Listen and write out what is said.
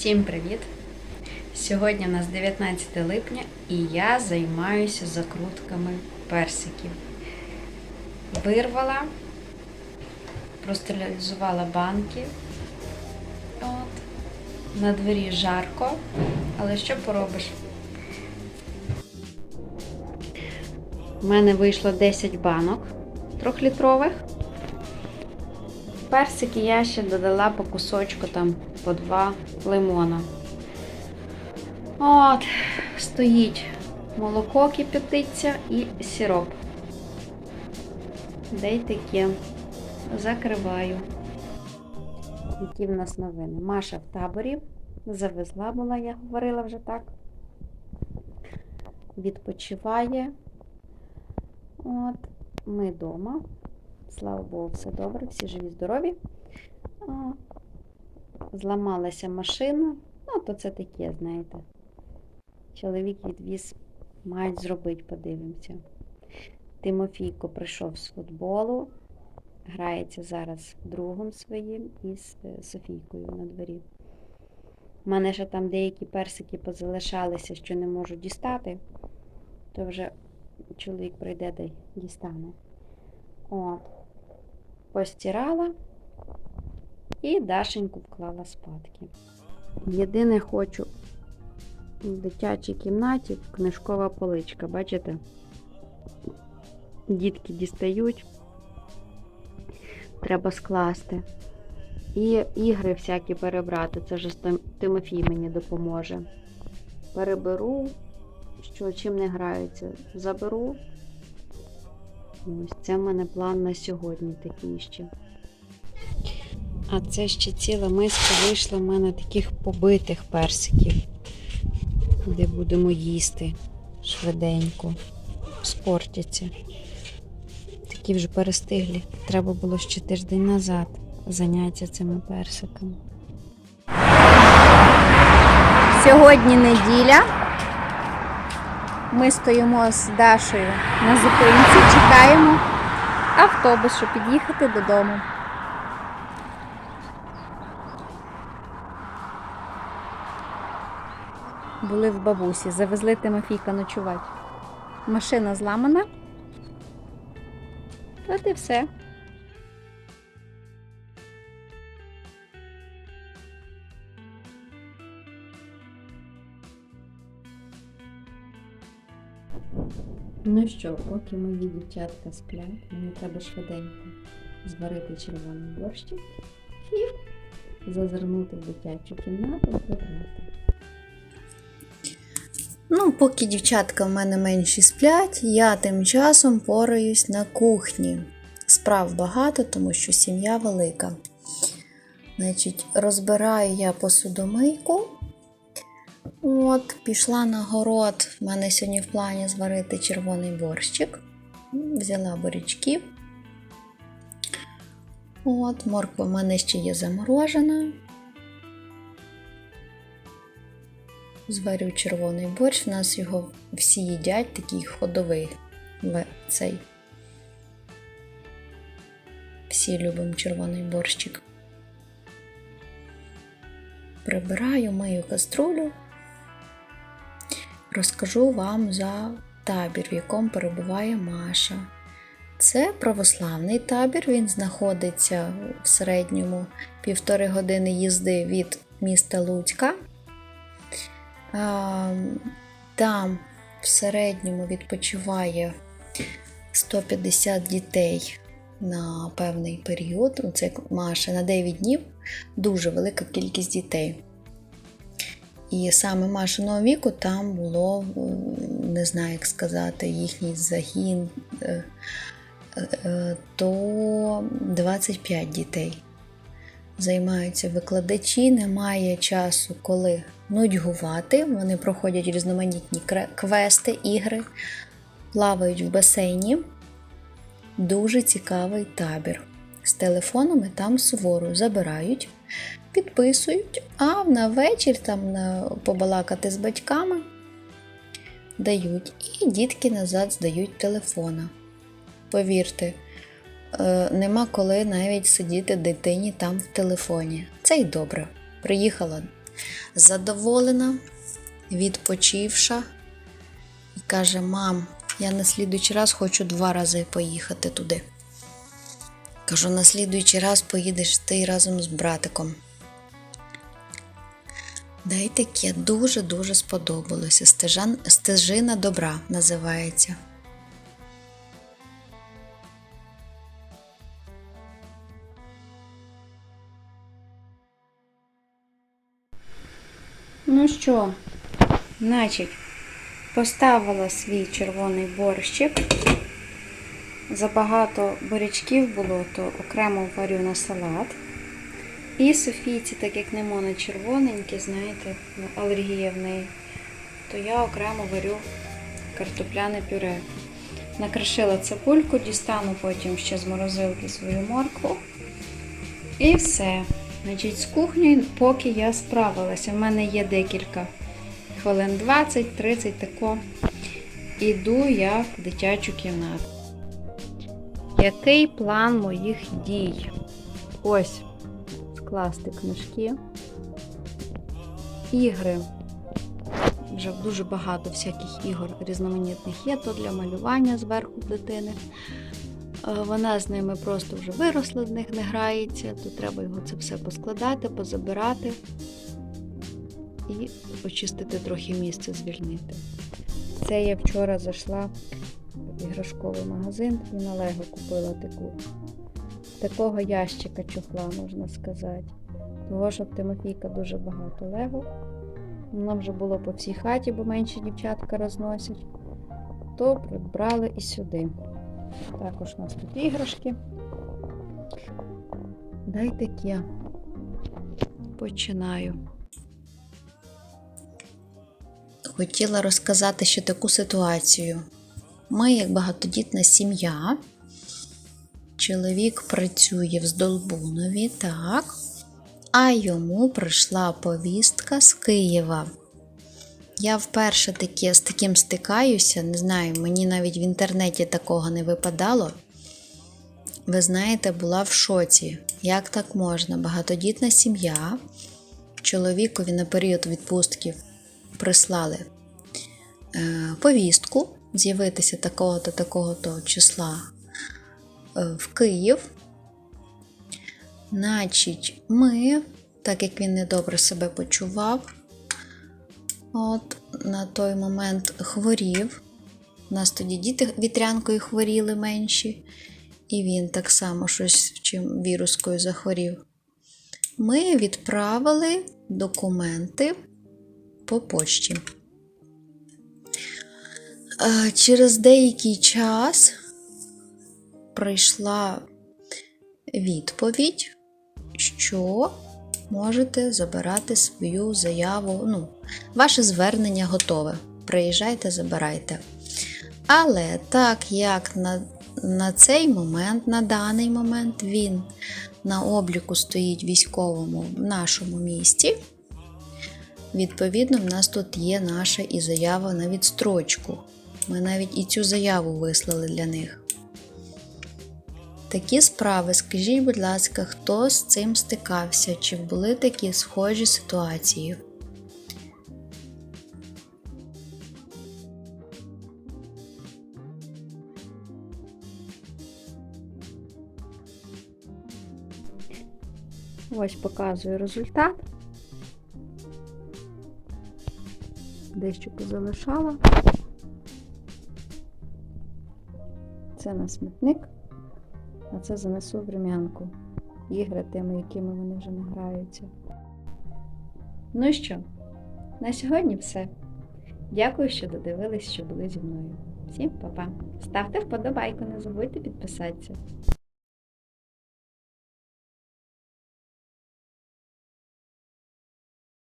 Всім привіт! Сьогодні у нас 19 липня і я займаюся закрутками персиків. Вирвала, простерилізувала банки. От. На дворі жарко, але що поробиш? У мене вийшло 10 банок трьохлітрових. Персики я ще додала по кусочку там по два лимона. От, стоїть молоко кипятиться і сироп. Де й таке. Закриваю. Які в нас новини? Маша в таборі. Завезла була, я говорила вже так. Відпочиває. От, ми вдома. Слава Богу, все добре, всі живі, здорові. Зламалася машина. Ну, то це таке, знаєте. Чоловік відвіз, мають зробити, подивимося. Тимофійко прийшов з футболу, грається зараз другом своїм із е, Софійкою на дворі. У мене ще там деякі персики позалишалися, що не можу дістати, то вже чоловік прийде да й дістане. От. Постирала і Дашеньку вклала спадки. Єдине хочу в дитячій кімнаті книжкова поличка, бачите? Дітки дістають, треба скласти. І ігри всякі перебрати. Це вже Тимофій мені допоможе. Переберу, що чим не граються, заберу. Ось це в мене план на сьогодні такий ще. А це ще ціла миска вийшла в мене таких побитих персиків, де будемо їсти швиденько. Спортяться. Такі вже перестиглі. Треба було ще тиждень назад заняття цими персиками. Сьогодні неділя. Ми стоїмо з Дашею на зупинці, чекаємо автобус, щоб під'їхати додому. Були в бабусі, завезли Тимофійка ночувати. Машина зламана. От і все. Ну що, поки мої дівчатка сплять, мені треба швиденько зварити червоний борщик і зазирнути в дитячу кімнату прибрати. Ну, поки дівчатка в мене менші сплять, я тим часом пораюсь на кухні. Справ багато, тому що сім'я велика. Значить, розбираю я посудомийку. От, пішла на город. У мене сьогодні в плані зварити червоний борщик. Взяла борячків. От, морква в мене ще є заморожена. Зварю червоний борщ. У нас його всі їдять, такий ходовий цей. Всі любимо червоний борщик. Прибираю мою каструлю. Розкажу вам за табір, в якому перебуває Маша. Це православний табір, він знаходиться в середньому півтори години їзди від міста Луцька. Там в середньому відпочиває 150 дітей на певний період. Це Маша на 9 днів дуже велика кількість дітей. І саме Машиного віку там було, не знаю, як сказати, їхній загін, е, е, то 25 дітей. Займаються викладачі, немає часу, коли нудьгувати. Вони проходять різноманітні квести, ігри, плавають в басейні. Дуже цікавий табір. З телефонами там суворо забирають, підписують, а на вечір там на, побалакати з батьками дають. І дітки назад здають телефона. Повірте, нема коли навіть сидіти дитині там в телефоні. Це й добре. Приїхала задоволена, відпочивша, і каже: Мам, я на слідуючий раз хочу два рази поїхати туди. Кажу, на слідуючий раз поїдеш ти разом з братиком. Да й таке дуже-дуже сподобалося. Стежан, стежина добра називається. Що, значить, поставила свій червоний борщик. Забагато бурячків було, то окремо варю на салат. І Софійці, так як не можна червоненькі, знаєте, ну, алергія в неї, то я окремо варю картопляне пюре. Накришила цибульку, дістану потім ще з морозилки свою моркву. І все. Значить, з кухнею, поки я справилася. У мене є декілька хвилин 20-30 тако. Іду я в дитячу кімнату. Який план моїх дій? Ось скласти книжки, ігри. Вже дуже багато всяких ігор різноманітних є, то для малювання зверху дитини. Е, Вона з ними просто вже виросла, в них не грається, то треба його це все поскладати, позабирати і очистити трохи місце, звільнити. Це я вчора зайшла в іграшковий магазин і на Лего купила таку, такого ящика чохла, можна сказати. Того, що в Тимофійка дуже багато Лего. Воно вже було по всій хаті, бо менші дівчатка розносять. То прибрали і сюди. Також у нас тут іграшки. Дай таке. Починаю. Хотіла розказати ще таку ситуацію. Ми, як багатодітна сім'я, чоловік працює в Здолбунові, так, а йому прийшла повістка з Києва. Я вперше таке, з таким стикаюся, не знаю, мені навіть в інтернеті такого не випадало. Ви знаєте, була в шоці. Як так можна? Багатодітна сім'я, чоловікові на період відпустки прислали е, повістку з'явитися такого-то, такого-то числа е, в Київ. Значить, ми, так як він недобре себе почував, от на той момент хворів. У нас тоді діти вітрянкою хворіли менші, і він так само щось чим вірускою захворів. Ми відправили документи по почті. Через деякий час прийшла відповідь, що можете забирати свою заяву. Ну, ваше звернення готове. Приїжджайте, забирайте. Але так як на, на цей момент, на даний момент, він на обліку стоїть військовому в нашому місті, відповідно, в нас тут є наша і заява на відстрочку. Ми навіть і цю заяву вислали для них. Такі справи, скажіть, будь ласка, хто з цим стикався? Чи були такі схожі ситуації? Ось показую результат. Дещо позалишала. Це на смітник, а це занесу в рум'янку Ігри тими, якими вони вже не граються. Ну що? На сьогодні все. Дякую, що додивились, що були зі мною. Всім па-па. Ставте вподобайку, не забудьте підписатися.